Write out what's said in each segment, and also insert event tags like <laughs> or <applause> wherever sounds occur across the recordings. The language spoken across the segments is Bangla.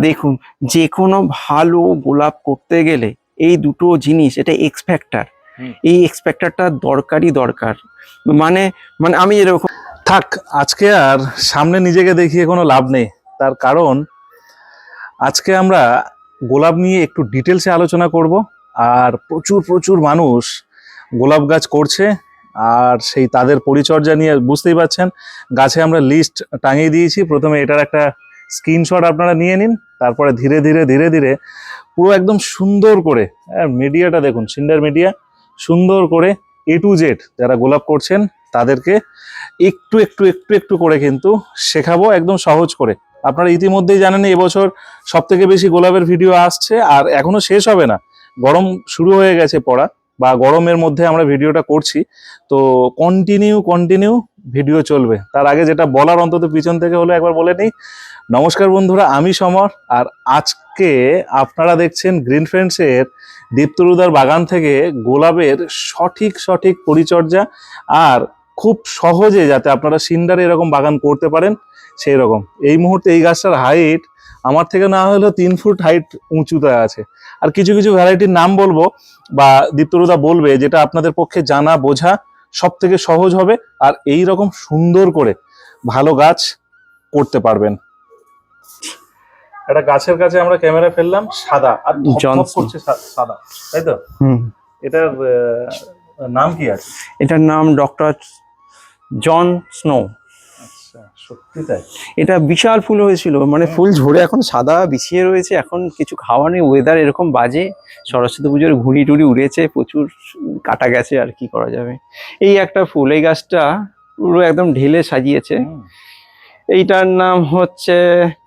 দেখুন যে কোনো ভালো গোলাপ করতে গেলে এই দুটো জিনিস এটা এক্স ফ্যাক্টর হুম। এই এক্স ফ্যাক্টরটা দরকারই দরকার। মানে মানে আমি এরকম থাক আজকে আর সামনে নিজেকে দেখিয়ে কোনো লাভ নেই। তার কারণ আজকে আমরা গোলাপ নিয়ে একটু ডিটেলসে আলোচনা করব আর প্রচুর প্রচুর মানুষ গোলাপ গাছ করছে আর সেই তাদের পরিচর্যা নিয়ে বুঝতেই পারছেন। গাছে আমরা লিস্ট টাঙিয়ে দিয়েছি। প্রথমে এটার একটা স্ক্রিনশট আপনারা নিয়ে নিন, তারপরে ধীরে ধীরে ধীরে ধীরে পুরো একদম সুন্দর করে মিডিয়াটা দেখুন সিন্ডার মিডিয়া সুন্দর করে এ টু জেড যারা গোলাপ করছেন, তাদেরকে একটু একটু একটু একটু করে কিন্তু শেখাবো একদম সহজ করে। আপনারা ইতিমধ্যেই জানেন এবছর সব থেকে বেশি গোলাপের ভিডিও আসছে, আর এখনও শেষ হবে না। গরম শুরু হয়ে গেছে পড়া। বা গরমের মধ্যে আমরা ভিডিওটা করছি, তো কন্টিনিউ কন্টিনিউ ভিডিও চলবে। তার আগে যেটা বলার অন্তত পিছন থেকে হলো একবার বলে নিই। নমস্কার বন্ধুরা, আমি সমর, আর আজকে আপনারা দেখছেন গ্রিন ফ্রেন্ডসের দীপ্তরুদার বাগান থেকে গোলাপের সঠিক সঠিক পরিচর্যা, আর খুব সহজে যাতে আপনারা সিন্ডারে এরকম বাগান করতে পারেন সেই রকম এই মুহূর্তে এই গাছটার হাইট আমার থেকে না হলেও তিন ফুট হাইট উঁচুতে আছে। আর কিছু কিছু ভ্যারাইটির নাম বলব বা দীপ্তরুদা বলবে যেটা আপনাদের পক্ষে জানা বোঝা সব থেকে সহজ হবে আর এই রকম সুন্দর করে ভালো গাছ করতে পারবেন। একটা গাছের কাছে আমরা ক্যামেরা ফেললাম সাদা আর ধপধপ। করছে সাদা তাই তো? হুম। এটার নাম কি আছে? এটার নাম ডক্টর জন স্নো সত্যি তাই। এটা বিশাল ফুল হয়েছিল মানে ফুল ঝরে এখন সাদা বিছিয়ে রয়েছে এখন কিছু খাওয়া নেই ওয়েদার এরকম বাজে সরস্বতী পুজোর ঘুড়ি টুড়ি উড়েছে প্রচুর কাটা গেছে আর কি করা যাবে। এই একটা ফুল এই গাছটা পুরো একদম ঢেলে সাজিয়েছে। এইটার নাম হচ্ছে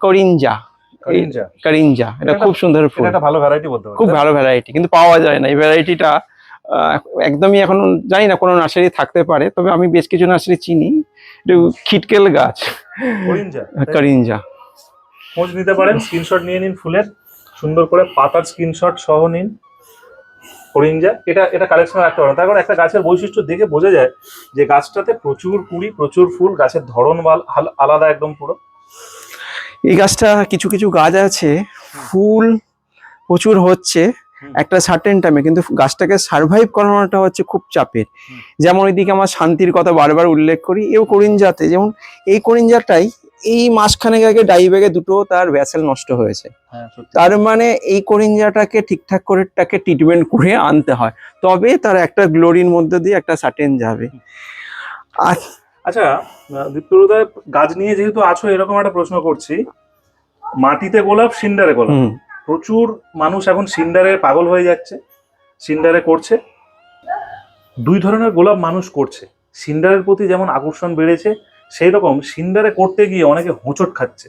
করিঞ্জা। করিঞ্জা। করিঞ্জা এটা খুব সুন্দর ফুল। এটা ভালো ভ্যারাইটি বলতে খুব ভালো ভ্যারাইটি কিন্তু পাওয়া যায় না। এই ভ্যারাইটিটা একদমই এখন জানি না কোনো নার্সারি থাকতে পারে তবে আমি বেশ কিছু নার্সারি চিনি। খিটকেল গাছ। করিঞ্জা খোঁজ নিতে পারেন স্ক্রিনশট নিয়ে নিন ফুলের সুন্দর করে পাতার স্ক্রিনশট সহ নিন। করিঞ্জা এটা এটা কালেকশন রাখতে পারেন তার কারণ একটা গাছের বৈশিষ্ট্য দেখে বোঝা যায় যে গাছটাতে প্রচুর কুড়ি প্রচুর ফুল গাছের ধরন আলাদা একদম পুরো। এই গাছটা কিছু কিছু গাছ আছে ফুল প্রচুর হচ্ছে। একটা সার্টেন টাইমে কিন্তু গাছটাকে সার্ভাইভ করানোটা হচ্ছে খুব চাপের। যেমন এদিকে আমার শান্তির কথা বারবার উল্লেখ করি এও করিঞ্জাতে যেমন এই করিঞ্জাটাই এই মাসখানেক আগে ডাইব্যাগে দুটো তার ভ্যাসেল নষ্ট হয়েছে। হ্যাঁ তার মানে এই করিঞ্জাটাকে ঠিকঠাক করে তাকে ট্রিটমেন্ট করে আনতে হয়। তবে তার একটা গ্লোরির মধ্যে দিয়ে একটা সার্টেন যাবে। আর আচ্ছা দীপ্তরুদয় গাছ নিয়ে যেহেতু আছো এরকম একটা প্রশ্ন করছি। মাটিতে গোলাপ সিন্ডারে গোলাপ। প্রচুর মানুষ এখন সিন্ডারে পাগল হয়ে যাচ্ছে সিন্ডারে করছে। দুই ধরনের গোলাপ মানুষ করছে। সিন্ডারের প্রতি যেমন আকর্ষণ বেড়েছে সেই রকম সিন্ডারে করতে গিয়ে অনেকে হোঁচট খাচ্ছে।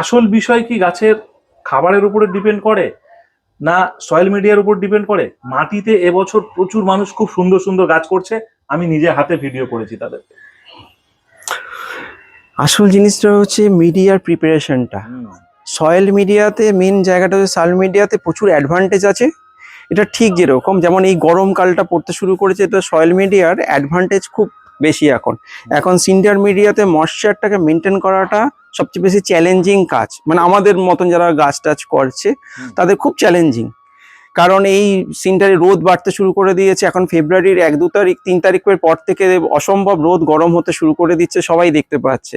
আসল বিষয় কি গাছের খাবারের উপরে ডিপেন্ড করে না সয়েল মিডিয়ার উপর ডিপেন্ড করে? মাটিতে এবছর প্রচুর মানুষ খুব সুন্দর সুন্দর গাছ করছে আমি নিজে হাতে ভিডিও করেছি তাদের। আসল জিনিসটা হচ্ছে মিডিয়ার প্রিপারেশনটা সয়েল মিডিয়াতে মেন জায়গাটা হচ্ছে সয়েল মিডিয়াতে প্রচুর অ্যাডভান্টেজ আছে। এটা ঠিক যেরকম যেমন এই গরমকালটা পড়তে শুরু করেছে এটা সয়েল মিডিয়ার অ্যাডভান্টেজ খুব বেশি এখন। এখন সিন্টার মিডিয়াতে ময়শ্চারটাকে মেনটেন করাটা সবচেয়ে বেশি চ্যালেঞ্জিং কাজ। মানে আমাদের মতন যারা গাছ টাছ করছে তাদের খুব চ্যালেঞ্জিং কারণ এই সিনটারে রোদ বাড়তে শুরু করে দিয়েছে। এখন ফেব্রুয়ারির এক দু তারিখ তিন তারিখের পর থেকে অসম্ভব রোদ গরম হতে শুরু করে দিচ্ছে সবাই দেখতে পাচ্ছে।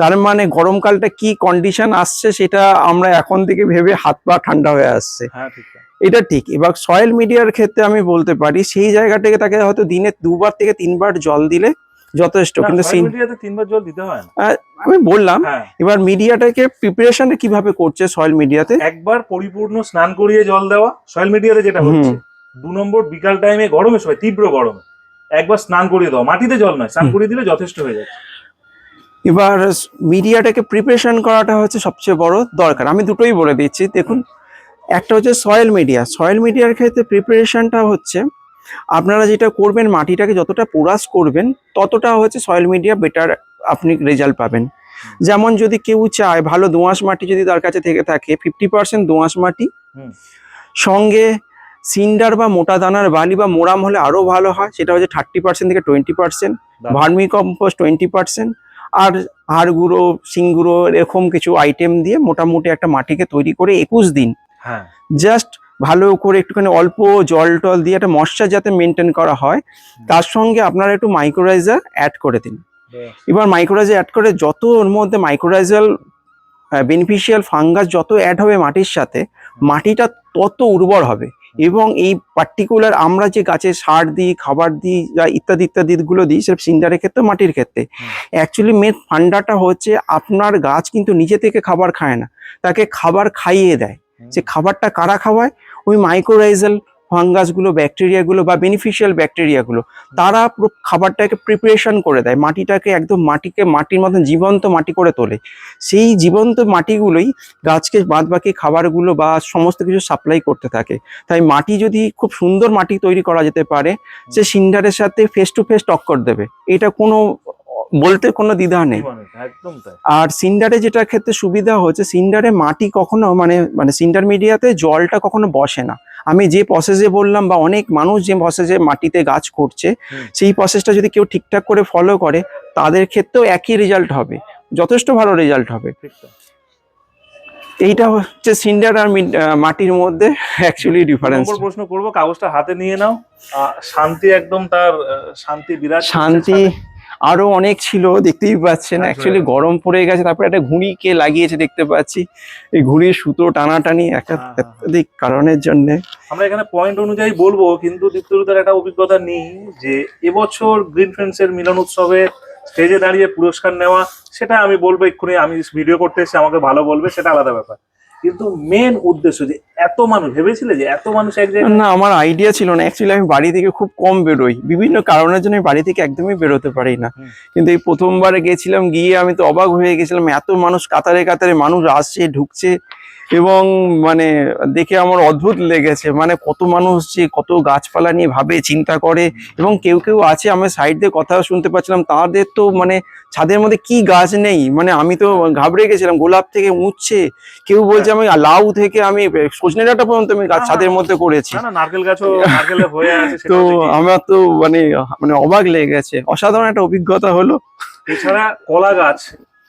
তার মানে গরমকালটা কি কন্ডিশন আসছে সেটা আমরা এখন থেকে ভেবে হাত পা ঠান্ডা হয়ে আসছে। হ্যাঁ এটা ঠিক। এবার সয়েল মিডিয়ার ক্ষেত্রে আমি বলতে পারি সেই জায়গাটাকে তাকে হয়তো দিনে দুবার থেকে তিনবার জল দিলে যথেষ্ট কিন্তু তিনবার জল দিতে হয় আমি বললাম হ্যাঁ। এবার মিডিয়াটাকে প্রিপারেশন কীভাবে করছে সয়েল মিডিয়াতে একবার পরিপূর্ণ স্নান করিয়ে জল দেওয়া সয়েল মিডিয়াতে যেটা হচ্ছে দু নম্বর বিকাল টাইমে গরমের সময় তীব্র গরমে একবার স্নান করিয়ে দেওয়া মাটিতে জল নয় স্নান করিয়ে দিলে যথেষ্ট হয়ে যাচ্ছে এবার মিডিয়াটাকে প্রিপারেশন করাটা হচ্ছে সবচেয়ে বড় দরকার। আমি দুটোই বলে দিচ্ছি দেখুন একটা হচ্ছে সয়েল মিডিয়া সয়েল মিডিয়ার ক্ষেত্রে প্রিপারেশনটা হচ্ছে আপনারা যেটা করবেন মাটিটাকে যতটা পোরাস করবেন ততটা হচ্ছে সয়েল মিডিয়া বেটার আপনি রেজাল্ট পাবেন। যেমন যদি কেউ চায় ভালো দোঁয়াশ মাটি যদি তার কাছে থেকে থাকে ফিফটি পার্সেন্ট দোঁয়াশ মাটি সঙ্গে সিন্ডার বা মোটা দানার বালি বা মোরাম হলে আরও ভালো হয় সেটা হচ্ছে থার্টি পার্সেন্ট থেকে twenty percent. Vermicompost twenty percent আর হাড় গুঁড়ো সিংগুঁড়ো এরকম কিছু আইটেম দিয়ে মোটামুটি একটা মাটিকে তৈরি করে একুশ দিন। হ্যাঁ। জাস্ট ভালো করে একটুখানি অল্প জল টল দিয়ে একটা মশা যাতে মেনটেন করা হয় তার সঙ্গে আপনারা একটু মাইক্রোরাইজার অ্যাড করে দিন। এবার মাইক্রোরাইজার অ্যাড করে যত ওর মধ্যে মাইক্রোরাইজাল বেনিফিশিয়াল ফাঙ্গাস যত অ্যাড হবে মাটির সাথে মাটিটা তত উর্বর হবে। এবং এই পার্টিকুলার আমরা যে গাছে সার দিই খাবার দিই যা ইত্যাদি ইত্যাদিগুলো দিই সেটা সিন্ডারের ক্ষেত্রে মাটির ক্ষেত্রে। অ্যাকচুয়ালি মেন ফান্ডাটা হচ্ছে আপনার গাছ কিন্তু নিজে থেকে খাবার খায় না তাকে খাবার খাইয়ে দেয়। যে খাবারটা কারা খাওয়ায়? ওই মাইক্রোরাইজাল ফাঙ্গাসগুলো, ব্যাকটেরিয়াগুলো বা বেনিফিশিয়াল ব্যাকটেরিয়াগুলো, তারা খাবারটাকে প্রিপারেশন করে দেয়। মাটিটাকে একদম মাটিকে, মাটির মতন জীবন্ত মাটি করে তোলে। সেই জীবন্ত মাটিগুলোই গাছকে বাদবাকি খাবারগুলো বা সমস্ত কিছু সাপ্লাই করতে থাকে। তাই মাটি যদি খুব সুন্দর মাটি তৈরি করা যেতে পারে, সে সিন্ডারের সাথে ফেস টু ফেস টক্কর দেবে। এটা কোনো বলতে কোনো দ্বিধা নেই। আর সিন্ডারে যেটা ক্ষেত্রে সুবিধা হচ্ছে সিন্ডারে মাটি কখনো মানে মানে সিন্ডার মিডিয়াতে জলটা কখনো বসে না। আমি যে প্রসেসে বললাম বা অনেক মানুষ যে প্রসেসে মাটিতে গাছ করছে সেই প্রসেসটা যদি কেউ ঠিকঠাক করে ফলো করে তাদের ক্ষেত্রেও একই রেজাল্ট হবে। যথেষ্ট ভালো রেজাল্ট হবে। এইটা হচ্ছে সিন্ডার আর মাটির মধ্যে অ্যাকচুয়ালি ডিফারেন্স প্রশ্ন করব কাগজটা হাতে নিয়ে নাও। শান্তি একদম তার শান্তি বিরাজ শান্তি আরও অনেক ছিল দেখতেই পাচ্ছেন অ্যাকচুয়ালি হ্যাঁ। গরম পড়ে গেছে তারপরে একটা ঘুড়ি কে লাগিয়েছে দেখতে পাচ্ছি এই ঘুড়ির সুতো টানাটানি। ইত্যাদি কারণের জন্য আমরা এখানে পয়েন্ট অনুযায়ী বলব কিন্তু দীপ্তরুদের একটা অভিজ্ঞতা নেই যে এবছর গ্রিন ফ্রেন্ডস এর মিলন উৎসবে স্টেজে দাঁড়িয়ে পুরস্কার নেওয়া সেটা আমি বলব এক্ষুনি আমি ভিডিও করতে এসে আমাকে ভালো বলবে সেটা আলাদা ব্যাপার কিন্তু মেন উদ্দেশ্য যে এত মানুষ ভেবেছিলে যে এত মানুষ এক জায়গায় না আমার আইডিয়া ছিল না। অ্যাকচুয়ালি আমি বাড়ি থেকে খুব কম বেরোই। বিভিন্ন কারণের জন্য বাড়ি থেকে একদমই বেরোতে পারি না। কিন্তু এই প্রথমবারে গেছিলাম গিয়ে আমি তো অবাক হয়ে গেছিলাম এত মানুষ কাতারে কাতারে মানুষ আসছে ঢুকছে। এবং মানে দেখে আমার অদ্ভুত লেগেছে। মানে কত মানুষ যে কত গাছপালা নিয়ে ভাবে চিন্তা করে এবং কেউ কেউ আছে আমি সাইড দিয়ে কথা শুনতে পাচ্ছিলাম তাদের তো মানে ছাদের মধ্যে কি গাছ নেই? মানে আমি তো ঘাবড়ে গেছিলাম গোলাপ থেকে উঠছে কেউ বলছে আমি লাউ থেকে আমি সজনে ডাটা পর্যন্ত আমি গাছ ছাদের মধ্যে করেছি। নারকেল গাছও হয়ে আছে তো আমার তো মানে মানে অবাক লেগে গেছে অসাধারণ একটা অভিজ্ঞতা হলো। এছাড়া কলা গাছ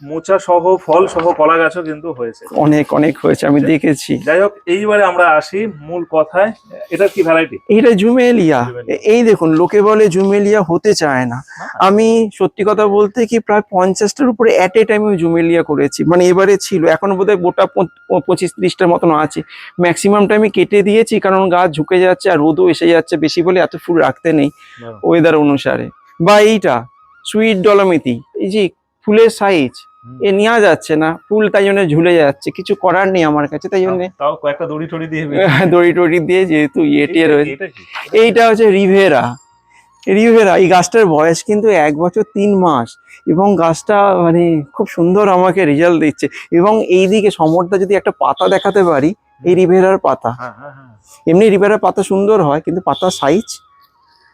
মোচা সহ ফল সহ কলা গাছও কিন্তু হয়েছে। অনেক অনেক হয়েছে আমি দেখেছি। যাই হোক এইবারে আমরা আসি মূল কথায়। এটা কি ভ্যারাইটি এইটা জুমেলিয়া। এই দেখুন লোকে বলে জুমেলিয়া হতে চায় না। আমি সত্যি কথা বলতে কি প্রায় পঞ্চাশটার উপরে অ্যাট এ টাইম জুমেলিয়া করেছি। মানে এবারে ছিল এখন বোধহয় গোটা পঁচ- পঁচিশ ত্রিশটার মতন আছে। ম্যাক্সিমামটা আমি কেটে দিয়েছি কারণ গাছ ঝুঁকে যাচ্ছে আর রোদও এসে যাচ্ছে বেশি বলে এত ফুল রাখতে নেই ওয়েদার অনুসারে। বা এইটা সুইট ডলমিতি এই যে ফুলের সাইজ এ নেওয়া যাচ্ছে না ফুল তাই জন্য ঝুলে যাচ্ছে কিছু করার নেই আমার কাছে তাই জন্য তাও কয়েকটা দড়ি টড়ি দিয়ে <laughs> দড়ি টড়ি দিয়ে যেহেতু ইয়েটিয়ে এটা রয়েছে। এইটা হচ্ছে রিভেরা। রিভেরা এই গাছটার বয়স কিন্তু এক বছর তিন মাস। এবং গাছটা মানে খুব সুন্দর আমাকে রেজাল্ট দিচ্ছে। এবং এইদিকে সমরটা যদি একটা পাতা দেখাতে পারি এই রিভেরার পাতা। হ্যাঁ হ্যাঁ হ্যাঁ। এমনি রিভেরার পাতা সুন্দর হয় কিন্তু পাতার সাইজ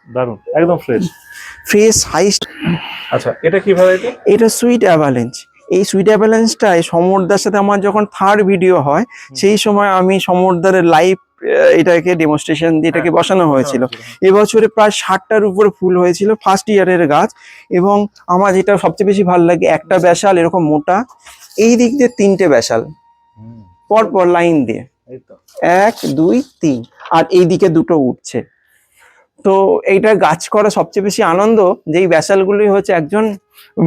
দারুণ একদম ফ্রেশ ফ্রেশ সাইজ আচ্ছা এটা কি ভ্যারাইটি এটা সুইট অ্যাভালেন্স এই সুইট অ্যাভালেন্সটায় সমরদার সাথে আমার যখন থার্ড ভিডিও হয় সেই সময় আমি সমরদারের লাইভ এটাকে ডেমনস্ট্রেশন দিয়ে এটাকে হ্যাঁ, বসানো হয়েছিল। এবছরে প্রায় ষাটটার উপরে ফুল হয়েছিল ফার্স্ট ইয়ারের গাছ এবং আমার যেটা সবচেয়ে বেশি ভালো লাগে একটা ব্যাসাল এরকম মোটা এই দিক দিয়ে তিনটে ব্যাসাল। হুম, পর পর লাইন দিয়ে এক দুই তিন। আর এই দিকে দুটো উঠছে। তো এইটা গাছ করা সবচেয়ে বেশি আনন্দ যে এই ব্যাসালগুলোই হচ্ছে একজন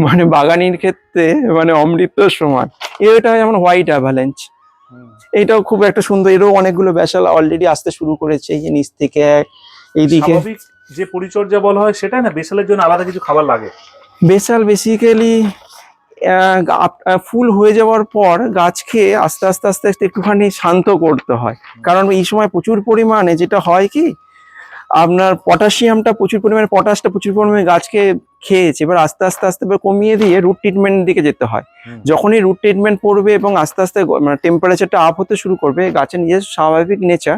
মানে বাগানির ক্ষেত্রে মানে অমৃতর সমান। এটা যেমন হোয়াইট অ্যাভালেন্স হুম। এটাও খুব একটা সুন্দর এরও অনেকগুলো ব্যাসাল অলরেডি আসতে শুরু করেছে এই যে নিচ থেকে এক এইদিকে যে পরিচর্যা বলা হয় সেটা না? বেসালের জন্য আলাদা কিছু খাবার লাগে? বেসাল বেসিক্যালি ফুল হয়ে যাওয়ার পর গাছকে আস্তে আস্তে আস্তে আস্তে একটুখানি শান্ত করতে হয়। কারণ এই সময় প্রচুর পরিমাণে যেটা হয় কি আপনার পটাশিয়ামটা প্রচুর পরিমাণে পটাশটা প্রচুর পরিমাণে গাছকে খেয়েছে এবার আস্তে আস্তে আস্তে এবার কমিয়ে দিয়ে রুট ট্রিটমেন্টের দিকে যেতে হয়। যখনই রুট ট্রিটমেন্ট পড়বে এবং আস্তে আস্তে মানে টেম্পারেচারটা আপ হতে শুরু করবে গাছের নিজের স্বাভাবিক নেচার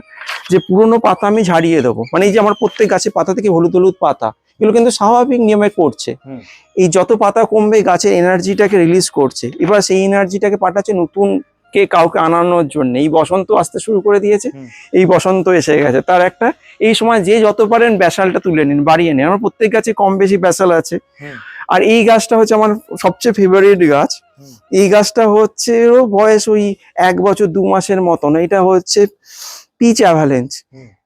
যে পুরনো পাতা আমি ঝাড়িয়ে দেবো। মানে এই যে আমার প্রত্যেক গাছের পাতা থেকে হলুদ হলুদ পাতা এগুলো কিন্তু স্বাভাবিক নিয়মে করছে। এই যত পাতা কমবে গাছের এনার্জিটাকে রিলিজ করছে। এবার সেই এনার্জিটাকে পাঠাচ্ছে নতুন কে কাউকে আনানোর জন্য। এই বসন্ত আসতে শুরু করে দিয়েছে। এই বসন্ত এসে গেছে। তার একটা এই সময় যে যত পারেন ব্যাসালটা তুলে নিন বাড়িয়ে নিন। আমার প্রত্যেক গাছে কম বেশি ব্যাসাল আছে। আর এই গাছটা হচ্ছে আমার সবচেয়ে ফেভারিট গাছ। এই গাছটা হচ্ছে ও বয়স ওই এক বছর দু মাসের মতন। এটা হচ্ছে পিচ অ্যাভালেন্স।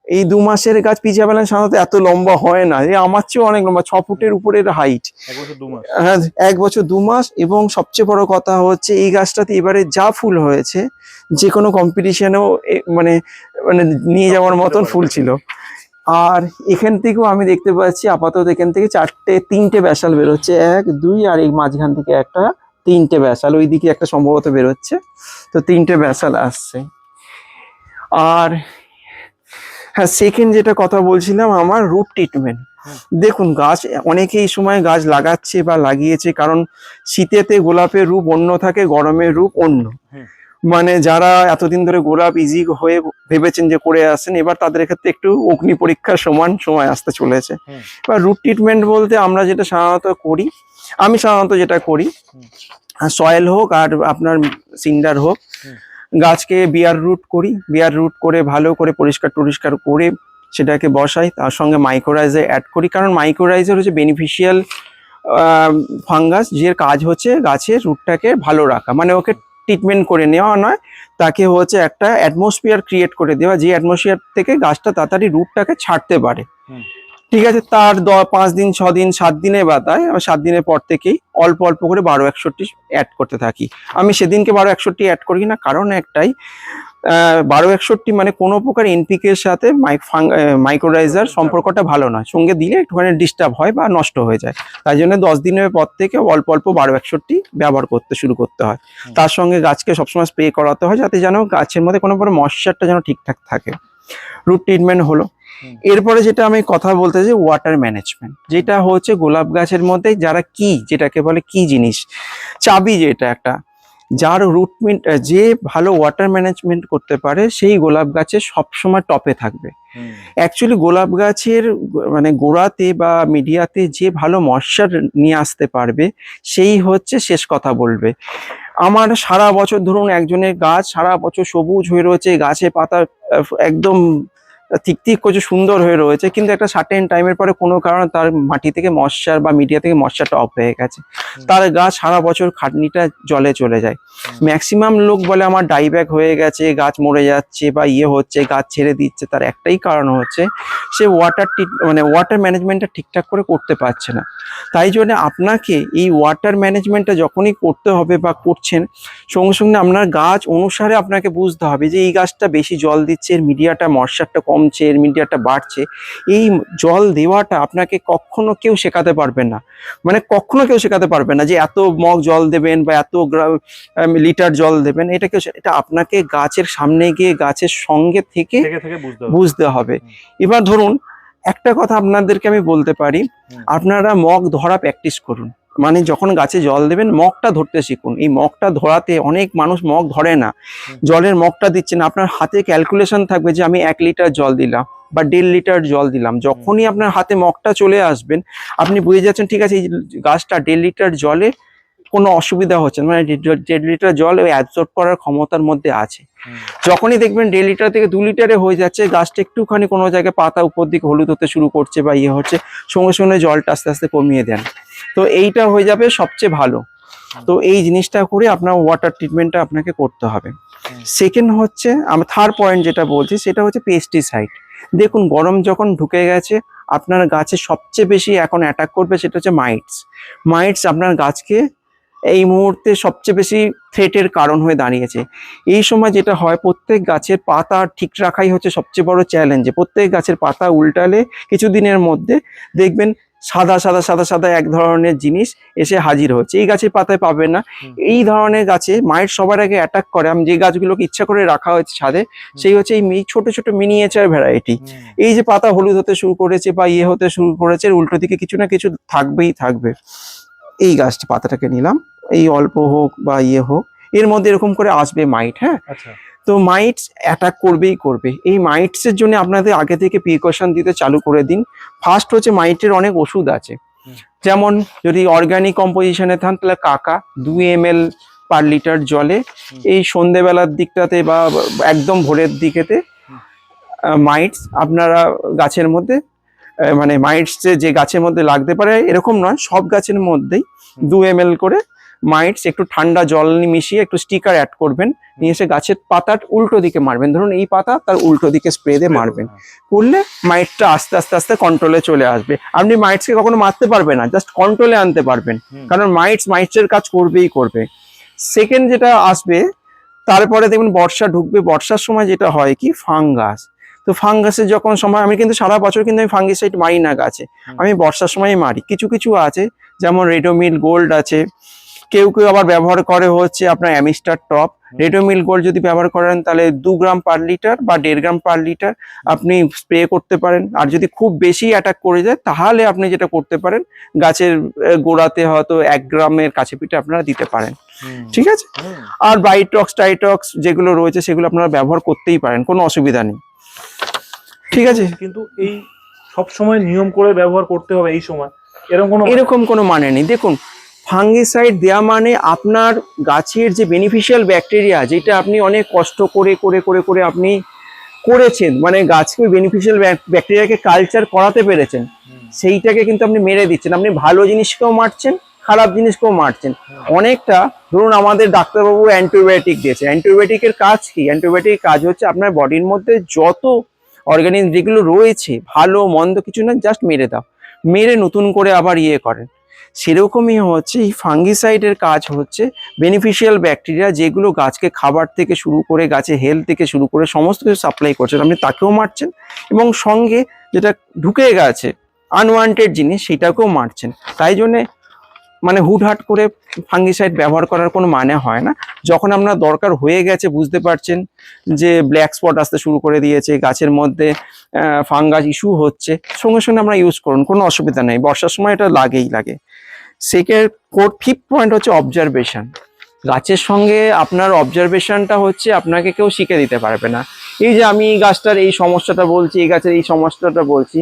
এই দু মাসের গাছ পিচ অ্যাভালেন্স সাধারণত এত লম্বা হয় না। আমার চেয়েও অনেক লম্বা ছ ফুটের উপরের হাইট হ্যাঁ এক বছর দু মাস এবং সবচেয়ে বড় কথা হচ্ছে এই গাছটাতে এবারে যা ফুল হয়েছে যে কোনো কম্পিটিশনেও মানে মানে নিয়ে যাওয়ার মতন ফুল ছিল। আর এখান থেকেও আমি দেখতে পাচ্ছি আপাতত এখান থেকে চারটে তিনটে ব্যাসাল বেরোচ্ছে। এক দুই আর এই মাঝখান থেকে একটা তিনটে ব্যাসাল। ওই দিকে একটা সম্ভবত বেরোচ্ছে। তো তিনটে ব্যাসাল আসছে। আর হ্যাঁ সেকেন্ড যেটা কথা বলছিলাম আমার রুট ট্রিটমেন্ট দেখুন গাছ অনেকে এই সময় গাছ লাগাচ্ছে বা লাগিয়েছে কারণ শীতেতে গোলাপের রূপ অন্য থাকে গরমের রূপ অন্য। মানে যারা এতদিন ধরে গোলাপ ইজি হয়ে ভেবেছেন যে করে আসেন এবার তাদের ক্ষেত্রে একটু অগ্নি পরীক্ষার সমান সময় আসতে চলেছে। এবার রুট ট্রিটমেন্ট বলতে আমরা যেটা সাধারণত করি আমি সাধারণত যেটা করি সয়েল হোক আর আপনার সিন্ডার হোক। গাছকে বিয়ার রুট করি বিয়ার রুট করে ভালো করে পরিষ্কার টরিষ্কার করে সেটাকে বসাই, তার সঙ্গে মাইক্রোরাইজে অ্যাড করি। কারণ মাইক্রোরাইজার হচ্ছে বেনিফিশিয়াল ফাঙ্গাস যে কাজ হচ্ছে গাছের রুটটাকে ভালো রাখা। মানে ওকে ট্রিটমেন্ট করে নেওয়া নয়, তাকে হচ্ছে একটা অ্যাটমসফিয়ার ক্রিয়েট করে দেওয়া, যে অ্যাটমসফিয়ার থেকে গাছটা তাড়াতাড়ি রুটটাকে ছাড়তে পারে। ঠিক আছে তার দ পাঁচ দিন ছ দিন সাত দিনে বাদায় আমি সাত দিনের পর থেকেই অল্প অল্প করে বারো একষট্টি অ্যাড করতে থাকি। আমি সেদিনকে বারো একষট্টি অ্যাড করি না কারণ একটাই বারো একষট্টি মানে কোনো প্রকার এনপিকে এর সাথে মাইক্রোরাইজার সম্পর্কটা ভালো নয়। সঙ্গে দিলে একটুখানি ডিস্টার্ব হয় বা নষ্ট হয়ে যায়। তাই জন্য দশ দিনের পর থেকে অল্প অল্প বারো একষট্টি ব্যবহার করতে শুরু করতে হয়। তার সঙ্গে গাছকে সবসময় স্প্রে করাতে হয় যাতে যেন গাছের মধ্যে কোনো প্রকার ময়শ্চারটা যেন ঠিকঠাক থাকে। রুট ট্রিটমেন্ট হলো। এরপরে যেটা আমি কথা বলতে চাই ওয়াটার ম্যানেজমেন্ট যেটা হচ্ছে গোলাপ গাছের মধ্যে যারা কি যেটাকে বলে কি জিনিস চাবি যেটা একটা যার রুটমেন্ট যে ভালো ওয়াটার ম্যানেজমেন্ট করতে পারে সেই গোলাপ গাছে সবসময় টপে থাকবে। অ্যাকচুয়ালি গোলাপ গাছের মানে গোড়াতে বা মিডিয়াতে যে ভালো মশার নিয়ে আসতে পারবে সেই হচ্ছে শেষ কথা বলবে। আমার সারা বছর ধরুন একজনের গাছ সারা বছর সবুজ হয়ে রয়েছে গাছে পাতা একদম ঠিক ঠিক করছে সুন্দর হয়ে রয়েছে কিন্তু একটা সার্টেন টাইমের পরে কোনো কারণে তার মাটি থেকে মশার বা মিডিয়া থেকে মশারটা অফ হয়ে গেছে। তার গাছ সারা বছর খাটনিটা জলে চলে যায়। ম্যাক্সিমাম লোক বলে আমার ডাইব্যাক হয়ে গেছে গাছ মরে যাচ্ছে বা ইয়ে হচ্ছে গাছ ছেড়ে দিচ্ছে তার একটাই কারণ হচ্ছে সে ওয়াটার মানে ওয়াটার ম্যানেজমেন্টটা ঠিকঠাক করে করতে পারছে না। তাই জন্য আপনাকে এই ওয়াটার ম্যানেজমেন্টটা যখনই করতে হবে বা করছেন সঙ্গে সঙ্গে আপনার গাছ অনুসারে আপনাকে বুঝতে হবে যে এই গাছটা বেশি জল দিচ্ছে এর মিডিয়াটা মশারটা কমছে এর মিডিয়াটা বাড়ছে এই জল দেওয়াটা আপনাকে কখনো কেউ শেখাতে পারবে না। মানে কখনো কেউ শেখাতে পারবে না যে এত মগ জল দেবেন বা এত লিটার জল দেবেন এটা কেউ এটা আপনাকে গাছের সামনে গিয়ে গাছের সঙ্গে থেকে বুঝতে হবে। এবার ধরুন একটা কথা আপনাদেরকে আমি বলতে পারি আপনারা মগ ধরা প্র্যাকটিস করুন। মানে যখন গাছে জল দেবেন মগটা ধরতে শিখুন। এই মগটা ধরাতে অনেক মানুষ মগ ধরে না। জলের মগটা দিচ্ছেন। আপনার হাতে ক্যালকুলেশন থাকবে যে আমি এক লিটার জল দিলাম বা দেড় লিটার জল দিলাম। যখনই আপনার হাতে মগটা চলে আসবেন আপনি বুঝে যাচ্ছেন ঠিক আছে এই গাছটা দেড় লিটার জলে কোনো অসুবিধা হচ্ছে না, মানে দেড় লিটার জল ওই অ্যাবজর্ব করার ক্ষমতার মধ্যে আছে। যখনই দেখবেন দেড় লিটার থেকে দু লিটারে হয়ে যাচ্ছে গাছটা একটুখানি কোনো জায়গায় পাতা উপর দিকে হলুদ হতে শুরু করছে বা ইয়ে হচ্ছে সঙ্গে সঙ্গে জলটা আস্তে আস্তে কমিয়ে দেন। তো এইটা হয়ে যাবে সবচেয়ে ভালো। তো এই জিনিসটা করে আপনার ওয়াটার ট্রিটমেন্টটা আপনাকে করতে হবে। সেকেন্ড হচ্ছে আমি থার্ড পয়েন্ট যেটা বলছি, সেটা হচ্ছে পেস্টিসাইড দেখুন, গরম যখন ঢুকে গেছে, আপনার গাছে সবচেয়ে বেশি এখন অ্যাটাক করবে সেটা হচ্ছে মাইটস মাইটস আপনার গাছকে এই মুহূর্তে সবচেয়ে বেশি থ্রেটের কারণ হয়ে দাঁড়িয়েছে। এই সময় যেটা হয়, প্রত্যেক গাছের পাতা ঠিক রাখাই হচ্ছে সবচেয়ে বড় চ্যালেঞ্জ প্রত্যেক গাছের পাতা উল্টালে কিছুদিনের মধ্যে দেখবেন সাদা সাদা সাদা সাদা এক ধরনের জিনিস এসে হাজির হচ্ছে। এই গাছের পাতায় পাবেন না। এই ধরনের গাছে মায়ের সবার আগে অ্যাটাক করে। আমি যে গাছগুলোকে ইচ্ছা করে রাখা হয়েছে ছাদে সেই হচ্ছে এই ছোট ছোট মিনিয়েচার ভ্যারাইটি এই যে পাতা হলুদ হতে শুরু করেছে বা ইয়ে হতে শুরু করেছে উল্টো দিকে কিছু না কিছু থাকবেই থাকবে। এই গাছটা পাতাটাকে নিলাম। এই অল্প হোক বা ইয়ে হোক এর মধ্যে এরকম করে আসবে মাইট হ্যাঁ? আচ্ছা। তো মাইটস অ্যাটাক করবেই করবে। এই মাইটসের জন্য আপনাদের আগে থেকে প্রিকশন দিতে চালু করে দিন। ফার্স্ট হচ্ছে মাইটের অনেক ওষুধ আছে। যেমন যদি অর্গানিক কম্পোজিশনে থান তাহলে কাকা দুই এম এল পার লিটার জলে। এই সন্ধেবেলার দিকটাতে বা একদম ভোরের দিকেতে মাইটস আপনারা গাছের মধ্যে মানে মাইটস যে গাছের মধ্যে লাগতে পারে এরকম নয় সব গাছের মধ্যেই দু এম করে মাইটস একটু ঠান্ডা জল মিশিয়ে একটু স্টিকার অ্যাড করবেন। নিয়ে এসে গাছের পাতার উল্টো দিকে মারবেন। ধরুন এই পাতা তার উল্টো দিকে স্প্রে দিয়ে মারবেন। করলে মাইটটা আস্তে আস্তে আস্তে কন্ট্রোলে চলে আসবে। আপনি মাইটসকে কখনো মারতে পারবেন না জাস্ট কন্ট্রোলে আনতে পারবেন। কারণ মাইটস মাইটসের কাজ করবেই করবে। সেকেন্ড যেটা আসবে তারপরে দেখবেন বর্ষা ঢুকবে। বর্ষার সময় যেটা হয় কি? ফাঙ্গাস। তো ফাঙ্গাসের যখন সময় আমি কিন্তু সারা বছর কিন্তু আমি ফাঙ্গিসাইড মারি না গাছে। আমি বর্ষার সময় মারি। কিছু কিছু আছে যেমন রেডোমিল গোল্ড আছে কেউ কেউ আবার ব্যবহার করে হচ্ছে আপনার অ্যামিস্টার টপ। রেডোমিল গোল্ড যদি ব্যবহার করেন তাহলে দু গ্রাম পার লিটার বা দেড় গ্রাম পার লিটার আপনি স্প্রে করতে পারেন। আর যদি খুব বেশি অ্যাটাক করে যায় তাহলে আপনি যেটা করতে পারেন গাছের গোড়াতে হয়তো এক গ্রামের কাছে পিঠে আপনারা দিতে পারেন। ঠিক আছে? আর বাইটক্স টাইটক্স যেগুলো রয়েছে সেগুলো আপনারা ব্যবহার করতেই পারেন কোনো অসুবিধা নেই। ঠিক আছে? কিন্তু এই সব সময় নিয়ম করে ব্যবহার করতে হবে এই সময়। এরকম কোনো এরকম কোনো মানে নেই। দেখুন ফাঙ্গিসাইড দেওয়া মানে আপনার গাছের যে বেনিফিশিয়াল ব্যাকটেরিয়া যেটা আপনি অনেক কষ্ট করে করে করে করে আপনি করেছেন মানে গাছকে বেনিফিশিয়াল ব্যাকটেরিয়াকে কালচার করাতে পেরেছেন সেইটাকে কিন্তু আপনি মেরে দিচ্ছেন। আপনি ভালো জিনিসকেও মারছেন খারাপ জিনিসকেও মারছেন। অনেকটা ধরুন আমাদের ডাক্তারবাবু অ্যান্টিবায়োটিক দিয়েছে। অ্যান্টিবায়োটিকের কাজ কি? অ্যান্টিবায়োটিক কাজ হচ্ছে আপনার বডির মধ্যে যত অর্গানিজম যেগুলো রয়েছে ভালো মন্দ কিছু না জাস্ট মেরে দাও। মেরে নতুন করে আবার ইয়ে করেন। সেরকমই হচ্ছে, এই ফাঙ্গিসাইডের কাজ হচ্ছে বেনিফিশিয়াল ব্যাকটেরিয়া যেগুলো গাছকে খাবার থেকে শুরু করে গাছে হেলথ থেকে শুরু করে সমস্ত কিছু সাপ্লাই করছেন আপনি তাকেও মারছেন এবং সঙ্গে যেটা ঢুকে গেছে আনওয়ান্টেড জিনিস সেটাকেও মারছেন। তাই জন্যে মানে হুটহাট করে ফাঙ্গিসাইড ব্যবহার করার কোনো মানে হয় না। যখন আপনার দরকার হয়ে গেছে বুঝতে পারছেন যে ব্ল্যাক স্পট আসতে শুরু করে দিয়েছে, গাছের মধ্যে ফাঙ্গাস ইস্যু হচ্ছে, সঙ্গে সঙ্গে আমরা ইউজ করুন, কোনো অসুবিধা নেই। বর্ষার সময় এটা লাগেই লাগে। সেকেন্ড ফোর্থ ফিফথ পয়েন্ট হচ্ছে অবজারভেশন গাছের সঙ্গে আপনার অবজারভেশনটা হচ্ছে আপনাকে কেউ শিখে দিতে পারবে না। এই যে আমি এই গাছটার এই সমস্যাটা বলছি, এই গাছের এই সমস্যাটা বলছি,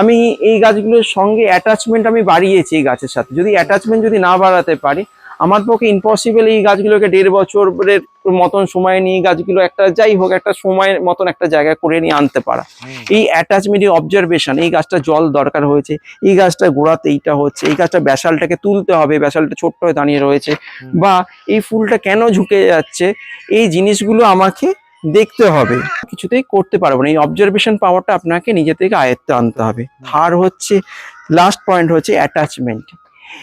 আমি এই গাছগুলোর সঙ্গে অ্যাটাচমেন্ট আমি বাড়িয়েছি এই গাছের সাথে। যদি অ্যাটাচমেন্ট যদি না বাড়াতে পারি আমার পক্ষে ইম্পসিবল এই গাছগুলোকে দেড় বছরের মতন সময় নিয়ে এই গাছগুলো একটা যাই হোক একটা সময়ের মতন একটা জায়গায় করে নিয়ে আনতে পারা। এই অ্যাটাচমেন্ট এই অবজারভেশন এই গাছটা জল দরকার হয়েছে এই গাছটা গোড়াতে এইটা হচ্ছে এই গাছটা ব্যাসালটাকে তুলতে হবে ব্যাসালটা ছোট্ট হয়ে দাঁড়িয়ে রয়েছে বা এই ফুলটা কেন ঝুঁকে যাচ্ছে এই জিনিসগুলো আমাকে দেখতে হবে। কিছুতেই করতে পারব না। এই অবজারভেশন পাওয়ারটা আপনাকে নিজে থেকে আয়ত্তে আনতে হবে। আর হচ্ছে লাস্ট পয়েন্ট হচ্ছে অ্যাটাচমেন্ট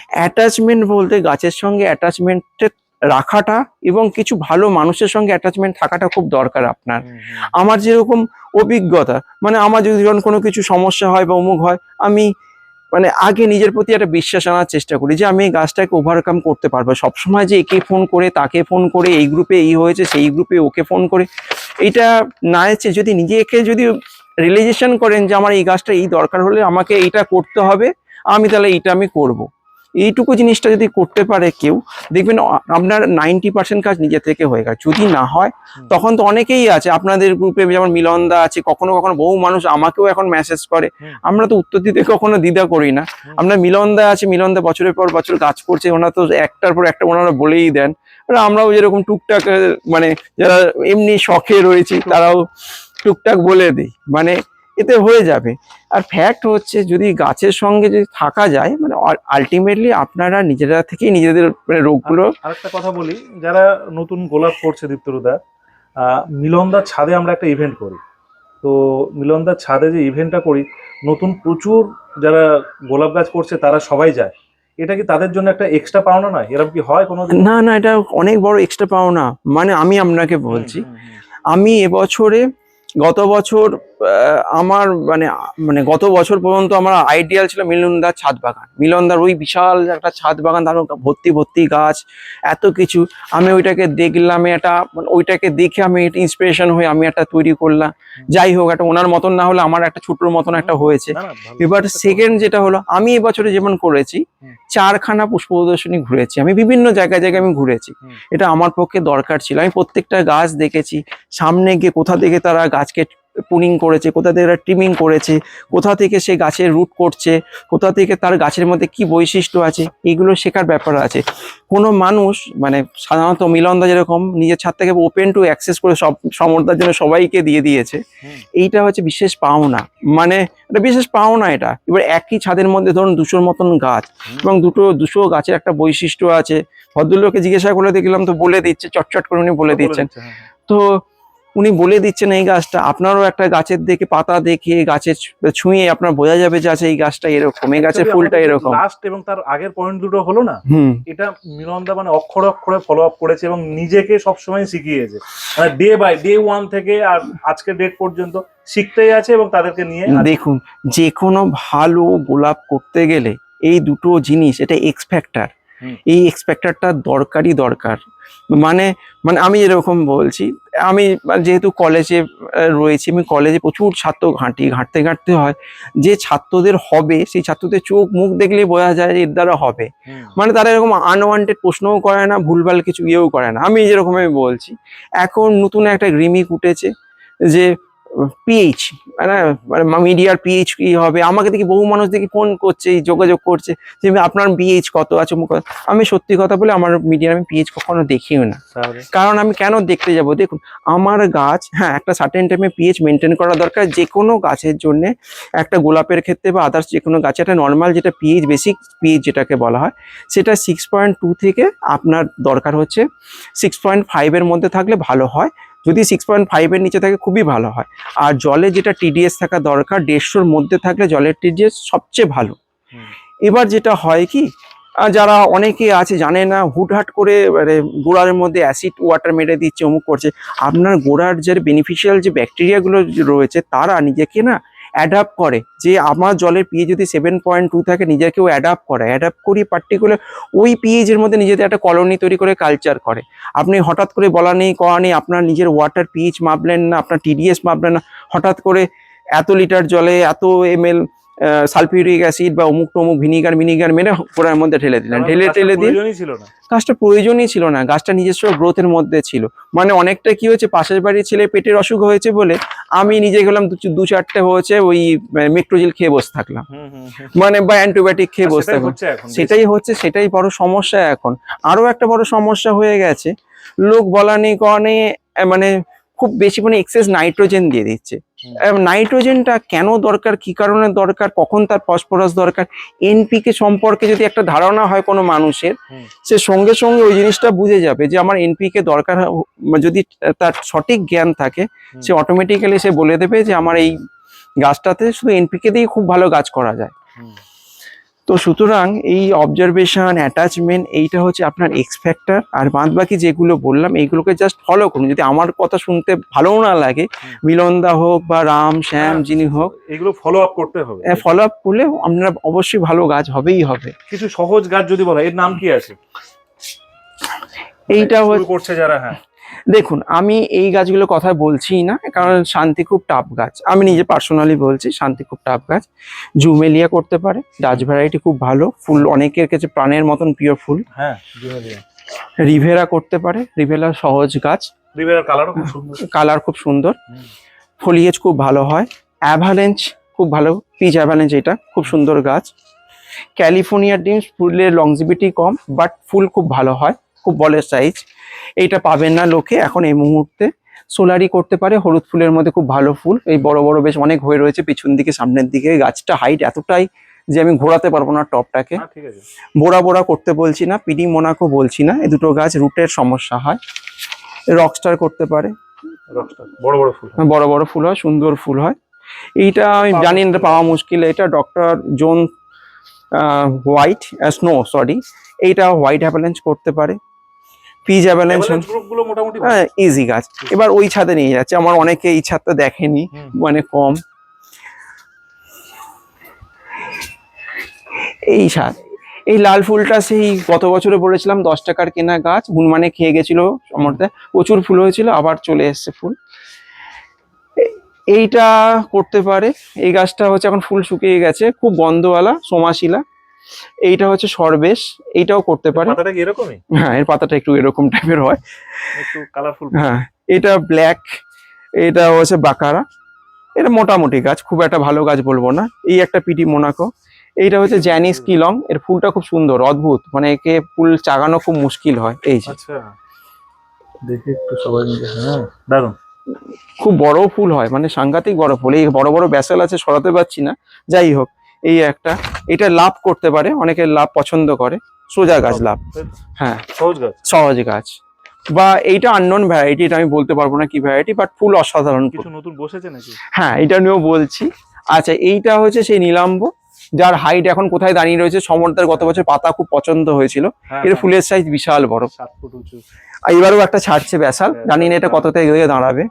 অ্যাটাচমেন্ট বলতে গাছের সঙ্গে অ্যাটাচমেন্টের রাখাটা এবং কিছু ভালো মানুষের সঙ্গে অ্যাটাচমেন্ট থাকাটা খুব দরকার আপনার। আমার যেরকম অভিজ্ঞতা মানে আমার যদি যখন কোনো কিছু সমস্যা হয় বা অমুক হয় আমি মানে আগে নিজের প্রতি একটা বিশ্বাস আনার চেষ্টা করি যে আমি এই গাছটাকে ওভারকাম করতে পারব সবসময় যে একে ফোন করে তাকে ফোন করে এই গ্রুপে এই হয়েছে সেই গ্রুপে ওকে ফোন করে এইটা না এসে যদি নিজেকে যদি রিয়েলাইজেশন করেন যে আমার এই গাছটা এই দরকার হলে আমাকে এইটা করতে হবে আমি তাহলে এইটা আমি করব। এইটুকু জিনিসটা যদি করতে পারে কেউ দেখবেন আপনার নাইনটি পার্সেন্ট কাজ নিজে থেকে হয়ে গেছে। যদি না হয় তখন তো অনেকেই আছে আপনাদের গ্রুপে যেমন মিলনদা আছে কখনো কখনো বহু মানুষ আমাকেও এখন মেসেজ করে। আমরা তো উত্তর দিতে কখনো দ্বিধা করি না। আমরা মিলনদা আছে মিলনদা বছরের পর বছর কাজ করছে ওনারা তো একটার পর একটা ওনারা বলেই দেন। আমরাও যেরকম টুকটাক মানে যারা এমনি শখে রয়েছি তারাও টুকটাক বলে দিই। মানে এতে হয়ে যাবে। আর ফ্যাক্ট হচ্ছে যদি গাছের সঙ্গে যদি থাকা যায় মানে আলটিমেটলি আপনারা নিজেরা থেকেই নিজেদের মানে রোগগুলো আরেকটা কথা বলি যারা নতুন গোলাপ করছে দীপ্তরুদা মিলনদার ছাদে আমরা একটা ইভেন্ট করি। তো মিলনদার ছাদে যে ইভেন্টটা করি নতুন প্রচুর যারা গোলাপ গাছ করছে তারা সবাই যায়। এটা কি তাদের জন্য একটা এক্সট্রা পাওনা নয়? এরকম কি হয় কোনো না না এটা অনেক বড় এক্সট্রা পাওনা। মানে আমি আপনাকে বলছি আমি এবছরে গত বছর আমার মানে মানে গত বছর পর্যন্ত আমার আইডিয়াল ছিল মিলনদার ছাদ বাগান। মিলনদার ওই বিশাল একটা ছাদ বাগান তার ভর্তি ভর্তি গাছ এত কিছু। আমি ওইটাকে দেখলাম একটা মানে ওইটাকে দেখে আমি এটা ইন্সপিরেশন হয়ে আমি একটা তৈরি করলাম। যাই হোক একটা ওনার মতন না হলে আমার একটা ছোটোর মতন একটা হয়েছে। এবার সেকেন্ড যেটা হলো আমি এবছরে যেমন করেছি চারখানা পুষ্প প্রদর্শনী ঘুরেছি। আমি বিভিন্ন জায়গায় জায়গায় আমি ঘুরেছি। এটা আমার পক্ষে দরকার ছিল। আমি প্রত্যেকটা গাছ দেখেছি। সামনে গিয়ে কোথা থেকে তারা গাছকে পুনিং করেছে কোথা থেকে ট্রিমিং করেছে কোথা থেকে সে গাছের রুট করছে কোথা থেকে তার গাছের মধ্যে কি বৈশিষ্ট্য আছে এগুলো শেখার ব্যাপার আছে। কোনো মানুষ মানে সাধারণত মিলনদা যেরকম নিজের ছাদ থেকে ওপেন টু অ্যাক্সেস করে সব সমর্থার জন্য সবাইকে দিয়ে দিয়েছে এইটা হচ্ছে বিশেষ পাওনা। মানে এটা বিশেষ পাওনা এটা। এবার একই ছাদের মধ্যে ধরুন দুশোর মতন গাছ এবং দুটো দুশো গাছের একটা বৈশিষ্ট্য আছে। ভদ্রলোককে জিজ্ঞাসা করে দেখলাম তো বলে দিচ্ছে চটচট করে উনি বলে দিচ্ছেন। দিচ্ছে, হ্যাঁ। তো উনি বলে দিচ্ছেন এই গাছটা আপনারও একটা গাছের দেখে পাতা দেখে গাছের ছুঁয়ে আপনার বোঝা যাবে যে আচ্ছা এই গাছটা এরকম এই গাছের ফুলটা এরকম। লাস্ট এবং তার আগের পয়েন্ট দুটো হলো না এটা মিলনদা মানে অক্ষর অক্ষরে ফলো আপ করেছে এবং নিজেকে সবসময় শিখিয়েছে। মানে ডে বাই ডে ওয়ান থেকে আর আজকের ডেট পর্যন্ত শিখতেই আছে এবং তাদেরকে নিয়ে দেখুন যে কোনো ভালো গোলাপ করতে গেলে এই দুটো জিনিস এটা এক্স ফ্যাক্টর হুম। এই এক্স ফ্যাক্টরটা দরকারই দরকার। মানে মানে আমি এরকম বলছি আমি মানে যেহেতু কলেজে রয়েছি আমি কলেজে প্রচুর ছাত্র ঘাঁটি ঘাঁটতে ঘাঁটতে হয়। যে ছাত্রদের হবে সেই ছাত্রদের চোখ মুখ দেখলেই বোঝা যায় যে এর দ্বারা হবে। মানে তারা এরকম আনওয়ান্টেড প্রশ্নও করে না ভুলভাল কিছু ইয়েও করে না। আমি যেরকম আমি বলছি এখন নতুন একটা গ্রিমিক উঠেছে যে পিএইচ মানে মিডিয়ার পিএইচ কি হবে? আমাকে দেখি বহু মানুষ দেখি ফোন করছে যোগাযোগ করছে। যে আপনার পিএইচ কত আছে? আমি সত্যি কথা বলে আমার মিডিয়ার আমি পিএইচ কখনো দেখিও না। কারণ আমি কেন দেখতে যাব? দেখুন আমার গাছ হ্যাঁ একটা সার্টেন টাইমে পিএইচ মেনটেন করা দরকার। যে কোনো গাছের জন্য একটা গোলাপের ক্ষেত্রে বা আদার্স যে কোনো গাছে একটা নর্মাল যেটা পিএইচ বেসিক পিএইচ যেটাকে বলা হয় সেটা সিক্স পয়েন্ট টু থেকে আপনার দরকার হচ্ছে। সিক্স পয়েন্ট ফাইভের মধ্যে থাকলে ভালো হয়। যদি সিক্স পয়েন্ট ফাইভের নিচে থাকে খুবই ভালো হয়। আর জলে যেটা টিডিএস থাকা দরকার, দেড়শোর মধ্যে থাকলে জলের টিডিএস সবচেয়ে ভালো। এবার যেটা হয় কি যারা অনেকে আছে, জানে না, হুটহাট করে মানে গোড়ার মধ্যে অ্যাসিড ওয়াটার মেরে দিচ্ছে, অমুক করছে। আপনার গোড়ার যে বেনিফিশিয়াল যে ব্যাকটেরিয়াগুলো রয়েছে, তারা নিজেকে না অ্যাডাপ্ট করে। যে আমার জলের পিএইচ যদি সেভেন পয়েন্ট টু থাকে, নিজেকেও অ্যাডাপ্ট করে। অ্যাডাপ্ট করি পার্টিকুলার ওই পিএজের মধ্যে নিজেদের একটা কলোনি তৈরি করে কালচার করে। আপনি হঠাৎ করে বলা নেই করা নেই, আপনার নিজের ওয়াটার পিএইচ মাপলেন না, আপনার টিডিএস মাপলেন না, হঠাৎ করে এত লিটার জলে, এত এম এল সালফিউরিক অ্যাসিড বা অমুক টমুক ভিনিগার ভিনিগার মেরে গোড়ার মধ্যে ঢেলে দিলেন। ঢেলে টেলে দিয়ে ছিল না। গাছটা প্রয়োজনই ছিল না। গাছটা নিজস্ব গ্রোথের মধ্যে ছিল। মানে অনেকটা কি হয়েছে পাশের বাড়ির ছেলে পেটের অসুখ হয়েছে বলে আমি নিজে গেলাম দু- চারটে হয়েছে ওই মেট্রোজিল খেয়ে বসে থাকলাম। মানে বা অ্যান্টিবায়োটিক খেয়ে বসে সেটাই থাকলাম। সেটাই হচ্ছে সেটাই বড় সমস্যা এখন। আরও একটা বড় সমস্যা হয়ে গেছে। লোক বলা নেই আহ, মানে খুব বেশি মানে এক্সেস নাইট্রোজেন দিয়ে দিচ্ছে। নাইট্রোজেনটা কেন দরকার? কি কারণে দরকার? কখন তার ফসফরাস দরকার? এনপিকে সম্পর্কে যদি একটা ধারণা হয় কোনো মানুষের সে সঙ্গে সঙ্গে ওই জিনিসটা বুঝে যাবে যে আমার এনপিকে দরকার হ- যদি তার সঠিক জ্ঞান থাকে সে অটোমেটিক্যালি সে বলে দেবে যে আমার এই গাছটাতে শুধু এনপিকে দিয়ে খুব ভালো গাছ করা যায়। তো সুতরাং এই অবজারভেশন অ্যাটাচমেন্ট এইটা হচ্ছে আপনার এক্স ফ্যাক্টর আর বাদ বাকি যেগুলো বললাম এইগুলোকে জাস্ট ফলো করুন। যদি আমার কথা শুনতে ভালো না লাগে। মিলনদা হোক বা রাম শ্যাম হ্যাঁ। যিনি হোক এগুলো ফলো আপ করতে হবে। হ্যাঁ ফলো আপ করলে আপনার অবশ্যই ভালো গাছ হবেই হবে। কিছু সহজ গাছ যদি বলা এর নাম কি আছে? এইটা করছে যারা হ্যাঁ। দেখুন আমি এই গাছগুলোর কথা বলছি না কারণ শান্তি খুব টাফ গাছ। আমি নিজে পার্সোনালি বলছি শান্তি খুব টাফ গাছ। জুমেলিয়া করতে পারে ডাচ ভ্যারাইটি খুব ভালো ফুল অনেকের কাছে প্রাণের মতন প্রিয় ফুল। হ্যাঁ রিভেরা করতে পারে রিভেলা সহজ গাছ। রিভেরার কালারও খুব সুন্দর। কালার খুব সুন্দর। ফলিয়েজ খুব ভালো হয়। অ্যাভালেঞ্চ খুব ভালো পিচ অ্যাভালেঞ্চ এটা খুব সুন্দর গাছ। ক্যালিফোর্নিয়া ডিমস ফুলের লংজিবিটি কম বাট ফুল খুব ভালো হয়। খুব বলের সাইজ এইটা পাবেন না লোকে এখন এই মুহূর্তে। সোলারি করতে পারে হলুদ ফুলের মধ্যে খুব ভালো ফুল। এই বড় বড় বেশ অনেক হয়ে রয়েছে পিছন দিকে সামনের দিকে। গাছটা হাইট এতটাই যে আমি ঘোরাতে পারব না টপটাকে। হ্যাঁ বোড়া বোড়া করতে বলছি না পিডি মোনাকো বলছি না। এই দুটো গাছ রুটের সমস্যা হয়। রকস্টার করতে পারে। বড় বড় ফুল বড় বড় ফুল হয় সুন্দর ফুল হয়। এইটা আমি জানি না পাওয়া মুশকিল। এটা doctor John white snow sorry এইটা হোয়াইট অ্যাভালেন্স করতে পারে। পিজ অ্যাভালেন্স গ্রুপ মোটামুটি হ্যাঁ ইজি গাছ এবার ওই ছাদে নিয়ে যাচ্ছে আমার অনেকে এই ছাদটা দেখেনি মানে কম। এই ছাদ এই লাল ফুলটা সেই গত বছরে বলেছিলাম দশ টাকার কেনা গাছ হনুমানে খেয়ে গেছিল সমর্থে প্রচুর ফুল হয়েছিল আবার চলে এসছে ফুল। এইটা করতে পারে এই গাছটা হচ্ছে এখন ফুল শুকিয়ে গেছে খুব গন্ধওয়ালা সোমাশিলা। এইটা হচ্ছে সরবেশ এইটাও করতে পারে। পাতাটা কি এরকমই? হ্যাঁ এর পাতাটা একটু এরকম টাইপের হয়। একটু কালারফুল হ্যাঁ এটা ব্ল্যাক এটা হচ্ছে বাকারা। এটা মোটামুটি গাছ খুব একটা ভালো গাছ বলব না। এই একটা পিটি মোনাকো। এইটা হচ্ছে জ্যানিস কিলং এর ফুলটা খুব সুন্দর অদ্ভুত। মানে একে ফুল চাগানো খুব মুশকিল হয় এই যে। আচ্ছা। দেখি একটু সবাই মিলে হ্যাঁ দারুণ খুব বড় ফুল হয় মানে সাংঘাতিক বড় ফুল। এই বড় বড় ব্যাসেল আছে সরাতে পারছি না। যাই হোক এই একটা। এটা লাভ করতে পারে অনেকে লাভ পছন্দ করে। সোজা গাছ লাভ। হ্যাঁ। সহজ গাছ। সহজ গাছ। বা এইটা আননোন ভ্যারাইটি এটা আমি বলতে পারব না কি ভ্যারাইটি বাট ফুল অসাধারণ কিছু নতুন বসেছে নাকি? হ্যাঁ এটা নিয়েও বলছি। আচ্ছা এইটা হচ্ছে সেই নীলাম্ব যার হাইট এখন কোথায় দাঁড়িয়ে রয়েছে সমর্দার গত বছর পাতা খুব পছন্দ হয়েছিল। হ্যাঁ, এর হ্যাঁ, ফুলের সাইজ বিশাল বড়। এবারেও একটা ছাড়ছে ব্যাসাল জানি না এটা কততে গিয়ে দাঁড়াবে।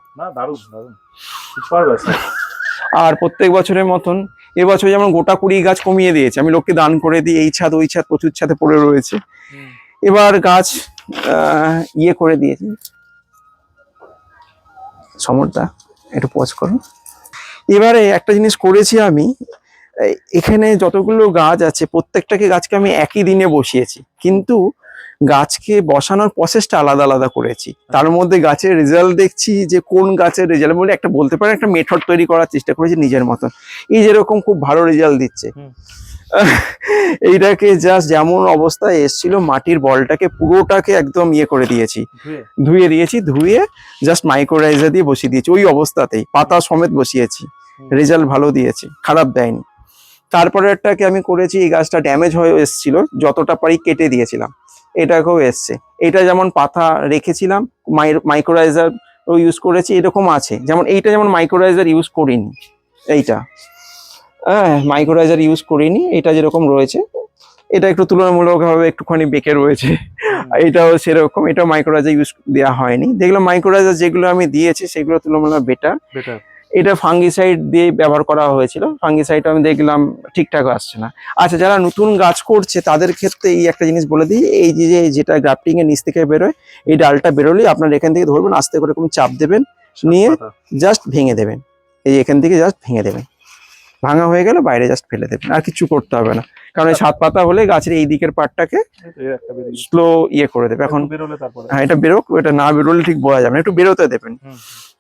আর প্রত্যেক বছরের মতন এবছর যেমন গোটা কুড়ি গাছ কমিয়ে দিয়েছে আমি লোককে দান করে দিই এই ছাদ ওই ছাদ প্রচুর ছাদে পড়ে রয়েছে। এবার গাছ ইয়ে করে দিয়েছি। সমরদা একটু পজ করুন এবারে একটা জিনিস করেছি আমি এখানে যতগুলো গাছ আছে প্রত্যেকটাকে গাছকে আমি একই দিনে বসিয়েছি। কিন্তু গাছকে বসানোর প্রসেসটা আলাদা আলাদা করেছি। তার মধ্যে গাছের রেজাল্ট দেখছি যে কোন গাছের রেজাল্ট বলে একটা বলতে পারেন একটা মেথড তৈরি করার চেষ্টা করেছি নিজের মতন। এই যেরকম খুব ভালো রেজাল্ট দিচ্ছে। <laughs> এইটাকে জাস্ট যেমন অবস্থায় এসছিল মাটির বলটাকে পুরোটাকে একদম ইয়ে করে দিয়েছি। ধুয়ে। দিয়েছি ধুয়ে জাস্ট মাইক্রোরাইজার দিয়ে বসিয়ে দিয়েছি। ওই অবস্থাতেই পাতা সমেত বসিয়েছি। রেজাল্ট ভালো দিয়েছে খারাপ দেয়নি। তারপরে একটাকে আমি করেছি এই গাছটা ড্যামেজ হয়ে এসেছিল যতটা পারি কেটে দিয়েছিলাম। এটাকেও এসছে। এটা যেমন পাতা রেখেছিলাম মাইক্রোরাইজার ইউজ করেছি এরকম আছে। যেমন এইটা যেমন মাইক্রোরাইজার ইউজ করিনি এইটা। হ্যাঁ মাইক্রোরাইজার ইউজ করিনি এটা যেরকম রয়েছে। এটা একটু তুলনামূলকভাবে একটুখানি বেঁকে রয়েছে। এটাও সেরকম এটা মাইক্রোরাইজার ইউজ দেওয়া হয়নি। দেখলাম মাইক্রোরাইজার যেগুলো আমি দিয়েছি সেগুলো তুলনামূলক বেটার বেটার এটা ফাঙ্গিসাইড দিয়ে ব্যবহার করা হয়েছিল। ফাঙ্গিসাইড আমি দেখলাম ঠিকঠাক আসছে না। আচ্ছা যারা নতুন গাছ করছে তাদের ক্ষেত্রে এই একটা জিনিস বলে দিই এই যে যেটা গ্রাফটিং এর নিচ থেকে বেরোয় এই ডালটা বেরোলেই আপনার এখান থেকে ধরবেন আস্তে করে কোনো চাপ দেবেন নিয়ে জাস্ট ভেঙে দেবেন। এই এখান থেকে জাস্ট ভেঙে দেবেন। ভাঙা হয়ে গেলে বাইরে জাস্ট ফেলে দেবেন আর কিছু করতে হবে না। কারণ এই সাত পাতা হলে গাছের এই দিকের পাটটাকে স্লো ইয়ে করে দেবে। এখন এখন বেরোলে তারপরে। হ্যাঁ এটা বেরোক এটা না বেরোলে ঠিক বোঝা যাবে না। একটু বেরোতে দেবেন।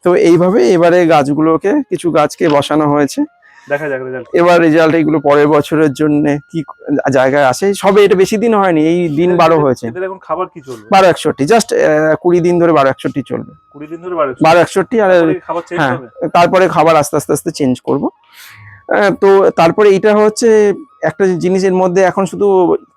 তো এইভাবে এবারে গাছগুলোকে কিছু গাছকে বসানো হয়েছে। দেখা যাক রেজাল্ট এবার রেজাল্ট এগুলো পরের বছরের জন্য কি জায়গায় আসে সবে এটা বেশি দিন হয়নি এই দিন বারো হয়েছে। এখন খাবার কি চলবে? বারো একষট্টি জাস্ট কুড়ি দিন ধরে বারো একষট্টি চলবে। কুড়ি দিন ধরে বারো একষট্টি। আর খাবার হ্যাঁ। তারপরে খাবার আস্তে আস্তে আস্তে চেঞ্জ করব। তো তারপরে এইটা হচ্ছে একটা জিনিসের মধ্যে এখন শুধু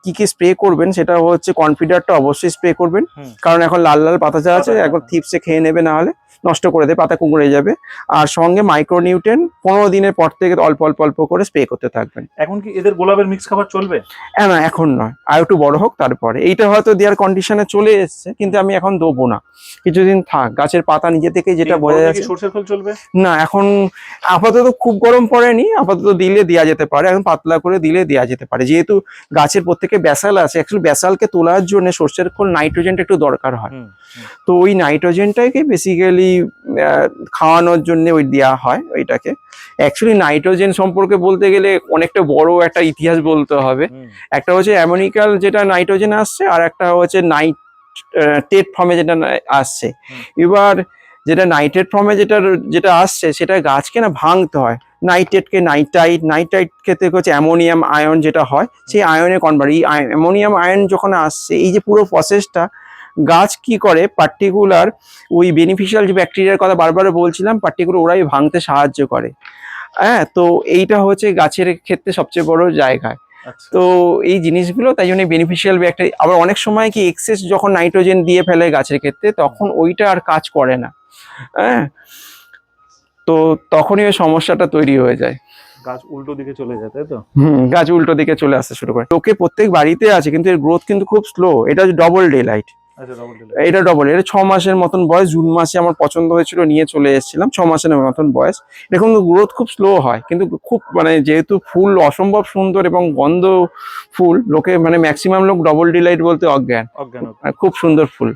কি কি স্প্রে করবেন সেটা হচ্ছে কনফিডারটা অবশ্যই স্প্রে করবেন। কারণ এখন লাল লাল পাতা চা আছে একবার। থিপসে খেয়ে নেবে না হলে। নষ্ট করে দেবে পাতা কুঁকড়ে যাবে। আর সঙ্গে মাইক্রোনিউট্রেন পনেরো দিনের পর থেকে অল্প অল্প অল্প করে স্প্রে করতে থাকবেন। এখন কি এদের গোলাপের মিক্স খাবার চলবে? হ্যাঁ না এখন নয়। আর একটু বড় হোক তারপরে। এইটা হয়তো দেওয়ার কন্ডিশনে চলে এসছে কিন্তু আমি এখন দেবো না। কিছুদিন থাক গাছের পাতা নিজে থেকে যেটা বোঝা যাচ্ছে। সর্ষের খোল চলবে? না এখন আপাতত খুব গরম পড়েনি আপাতত দিলে দেওয়া যেতে পারে এখন পাতলা করে দিলে দেওয়া যেতে পারে। যেহেতু গাছের প্রত্যেকে ব্যাসাল আছে অ্যাকচুয়ালি ব্যাসালকে তোলার জন্য সর্ষের খোল নাইট্রোজেনটা একটু দরকার হয়। তো ওই নাইট্রোজেনটাকে বেসিক্যালি খাওয়ানোর জন্য ওই দেওয়া হয় ওইটাকে। অ্যাকচুয়ালি নাইট্রোজেন সম্পর্কে বলতে গেলে অনেকটা বড় একটা ইতিহাস বলতে হবে। একটা হচ্ছে অ্যামোনিক্যাল যেটা নাইট্রোজেন আসছে আর একটা হচ্ছে নাইট টেট ফর্মে যেটা আসছে। এবার যেটা নাইট্রেট ফর্মে যেটা যেটা আসছে সেটা গাছকে না ভাঙতে হয়। নাইট্রেটকে নাইট্রাইট নাইট্রাইট ক্ষেত্রে হচ্ছে অ্যামোনিয়াম আয়ন যেটা হয় সেই আয়নে কনভার্ট এই অ্যামোনিয়াম আয়ন যখন আসছে এই যে পুরো প্রসেসটা গাছ কি করে? পার্টিকুলার ওই বেনিফিশিয়াল যে ব্যাকটেরিয়ার কথা বারবার বলছিলাম পার্টিকুলার ওরাই ভাঙতে সাহায্য করে। হ্যাঁ তো এইটা হচ্ছে গাছের ক্ষেত্রে সবচেয়ে বড় জায়গা। আচ্ছা। তো এই জিনিসগুলো তাই জন্য বেনিফিশিয়াল ব্যাকটেরিয়া আবার অনেক সময় কি এক্সেস যখন নাইট্রোজেন দিয়ে ফেলে গাছের ক্ষেত্রে তখন ওইটা আর কাজ করে না। হ্যাঁ তো তখনই ওই সমস্যাটা তৈরি হয়ে যায়। গাছ উল্টো দিকে চলে যায় তাই তো? হুম গাছ উল্টো দিকে চলে আসতে শুরু করে। লোকে প্রত্যেক বাড়িতে আছে কিন্তু এর গ্রোথ কিন্তু খুব স্লো এটা হচ্ছে ডবল ডে লাইট এটা ডবল এটা ছ মাসের মতন বয়স জুন মাসে আমার পছন্দ হয়েছিল নিয়ে চলে এসেছিলাম ছ মাসের মতন বয়স। কিন্তু গ্রোথ খুব স্লো হয় কিন্তু খুব মানে যেহেতু ফুল অসম্ভব সুন্দর এবং গন্ধ ফুল লোকে মানে ম্যাক্সিমাম লোক ডবল ডিলাইট বলতে অজ্ঞান। খুব সুন্দর ফুল।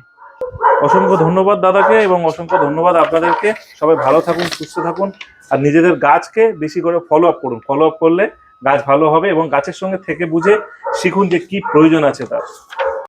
অসংখ্য ধন্যবাদ দাদাকে এবং অসংখ্য ধন্যবাদ আপনাদেরকে। সবাই ভালো থাকুন সুস্থ থাকুন আর নিজেদের গাছকে বেশি করে ফলো আপ করুন। ফলো আপ করলে গাছ ভালো হবে এবং গাছের সঙ্গে থেকে বুঝে শিখুন যে কি প্রয়োজন আছে তার।